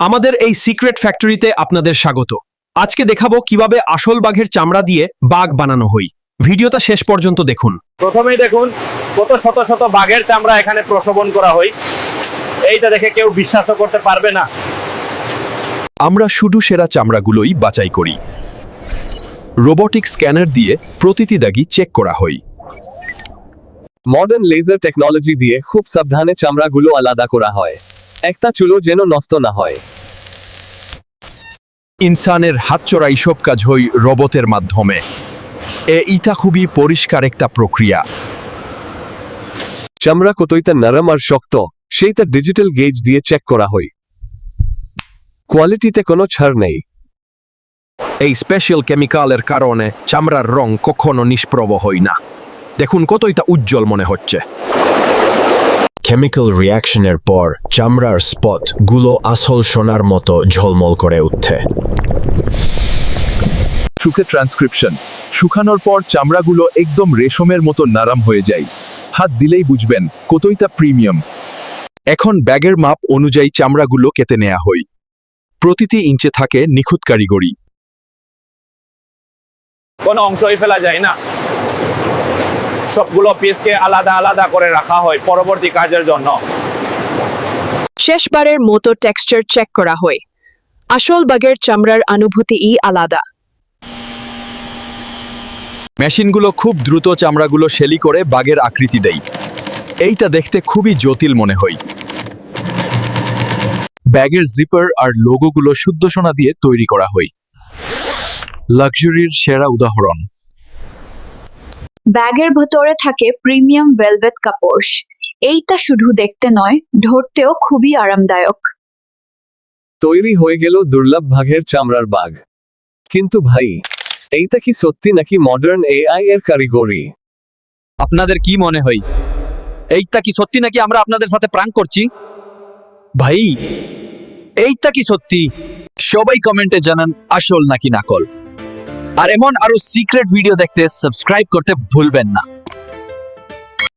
আমাদের এই সিক্রেট ফ্যাক্টরিতে আপনাদের স্বাগত। আজকে দেখাবো কীভাবে আসল বাঘের চামড়া দিয়ে বাঘ বানানো হয়। ভিডিওটা শেষ পর্যন্ত দেখুন। প্রথমেই দেখুন কত শত শত বাঘের চামড়া এখানে প্রসবন করা হয়। এইটা দেখে কেউ বিশ্বাসও করতে পারবে না। আমরা শুধু সেরা চামড়াগুলোই বাছাই করি। রোবটিক স্ক্যানার দিয়ে প্রতিটি দাগি চেক করা হয়। মডার্ন লেজার টেকনোলজি দিয়ে খুব সাবধানে চামড়াগুলো আলাদা করা হয়। একটা চুলো যেন নষ্ট না হয়। ইনসানের হাত হাতচড়া সব কাজ হয় রোবটের মাধ্যমে। এ ইটা খুবই পরিষ্কার একটা প্রক্রিয়া। চামড়া কতইটা নরম আর শক্ত সেইটা ডিজিটাল গেজ দিয়ে চেক করা হয় কোয়ালিটিতে কোনো ছাড় নেই। এই স্পেশাল কেমিক্যালের কারণে চামড়ার রং কখনো নিষ্প্রভ হয় না। দেখুন কতইটা উজ্জ্বল মনে হচ্ছে। কেমিক্যাল রিয়াকশনের পর চামড়ার স্পটগুলো আসল সোনার মতো ঝলমল করে উঠছে শুকে ট্রান্সক্রিপশন শুকানোর পর চামড়াগুলো একদম রেশমের মতো নারাম হয়ে যায়। হাত দিলেই বুঝবেন কতইটা প্রিমিয়াম এখন ব্যাগের মাপ অনুযায়ী চামড়াগুলো কেটে নেওয়া হয়। প্রতিটি ইঞ্চে থাকে নিখুঁত কারিগরি। কোনো অংশই ফেলা যায় না। সবগুলো পিসকে আলাদা আলাদা করে রাখা হয় পরবর্তী কাজের জন্য। শেষবারের মতো টেক্সচার চেক করা হয়। আসল বাগের চামড়ার অনুভূতিই আলাদা। মেশিনগুলো খুব দ্রুত চামড়াগুলো শেলি করে বাগের আকৃতি দেয়। এইটা দেখতে খুবই জটিল মনে হয়। ব্যাগের জিপার আর লোগোগুলো শুদ্ধ সোনা দিয়ে তৈরি করা হয়। লাক্সারির সেরা উদাহরণ। ব্যাগের ভেতরে থাকে প্রিমিয়াম ভেলভেট কাপড়। এইটা শুধু দেখতে নয় ধরতেও খুবই আরামদায়ক। তৈরি হয়ে গেল দুর্লভ ভাগের চামড়ার বাঘ। কিন্তু ভাই এইটা কি সত্যি নাকি মডার্ন এআই এর কারিগরি? আপনাদের কি মনে হয়? এইটা কি সত্যি নাকি আমরা আপনাদের সাথে প্রাঙ্ক করছি? ভাই এইটা কি সত্যি? সবাই কমেন্টে জানান আসল নাকি নাকল। আর এমন আরও সিক্রেট ভিডিও দেখতে সাবস্ক্রাইব করতে ভুলবেন না।